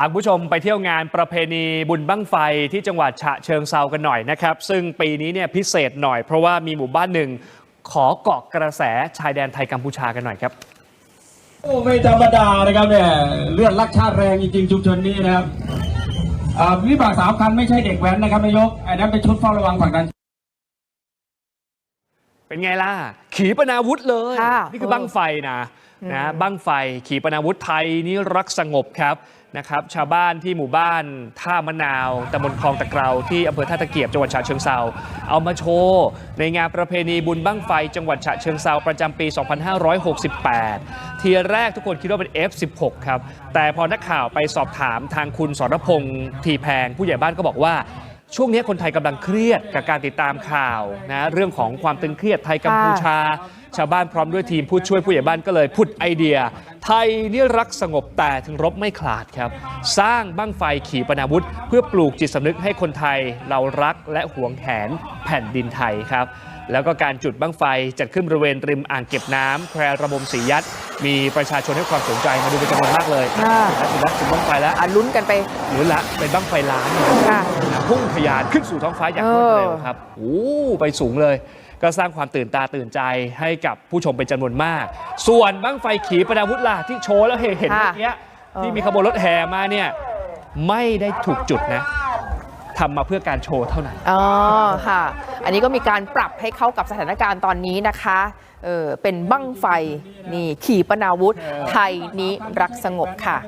พาคุณผู้ชมไปเที่ยวงานประเพณีบุญบั้งไฟที่จังหวัดฉะเชิงเซากันหน่อยนะครับ ซึ่งปีนี้เนี่ยพิเศษหน่อยเพราะว่ามีหมู่บ้านหนึ่งขอเกาะกระแสชายแดนไทยกัมพูชากันหน่อยครับ โอ้ไม่ธรรมดานะครับเนี่ยเลือดรักชาติแรงจริงๆชุมชนนี้นะครับอ่าวิบากสามคันไม่ใช่เด็กแว้นนะครับนายกอันนั้นเป็นชุดเฝ้าระวังผลักดัน เป็นไงล่ะ ขีปนาวุธเลย ค่ะนี่คือบั้งไฟนะนะบั้งไฟขีปนาวุธไทยนี่รักสงบครับนะครับ ชาวบ้านที่หมู่บ้านท่ามะนาวตำบลคลองตะเกราที่อำเภอท่าตะเกียบจังหวัดฉะเชิงเซาเอามาโชว์ในงานประเพณีบุญบั้งไฟ จังหวัดฉะเชิงเซาประจำปี 2568 ทีแรกทุกคนคิดว่าเป็น F16 ครับ แต่พอนักข่าวไปสอบถามทางคุณสรพงษ์ทีแพงผู้ใหญ่บ้านก็บอกว่า ช่วงนี้คนไทยกำลังเครียดกับการติดตามข่าวนะเรื่องของความตึงเครียดไทยกัมพูชา ชาวบ้านพร้อมด้วยทีมผู้ช่วยผู้ใหญ่บ้านก็เลยพุดไอเดีย ไทยนี่รักสงบแต่ถึงรบไม่ขลาดครับ สร้างบั้งไฟขีปนาวุธ เพื่อปลูกจิตสำนึกให้คนไทยเรารักและหวงแหนแผ่นดินไทยครับ แล้วก็การจุดบั้งไฟจัดขึ้นบริเวณริมอ่างเก็บน้ำแควระบมสียัด มีประชาชนให้ความสนใจมาดูเป็นจำนวนมากเลยค่ะถึงแล้วถึงบั้งไฟแล้วอะลุ้นกันไปหรือละเป็นบั้งไฟล้านเลยค่ะพุ่งทะยานขึ้นสู่ท้องฟ้าอย่างรวดเร็วครับโอ้ไปสูงเลย ก็สร้างความตื่นตาตื่นใจให้กับผู้ชมเป็นจำนวนมาก ส่วนบั้งไฟขีปนาวุธล่ะที่โชว์แล้วเห็นเห็นค่ะเมื่อกี้เออที่มีขบวนรถแห่มาเนี่ยไม่ได้ถูกจุดนะทำมาเพื่อการโชว์เท่านั้น อ๋อ ค่ะ อันนี้ก็มีการปรับให้เข้ากับสถานการณ์ตอนนี้นะคะ เออเป็นบั้งไฟ นี่ ขี่ปนาวุธ ไทยนี้รักสงบค่ะ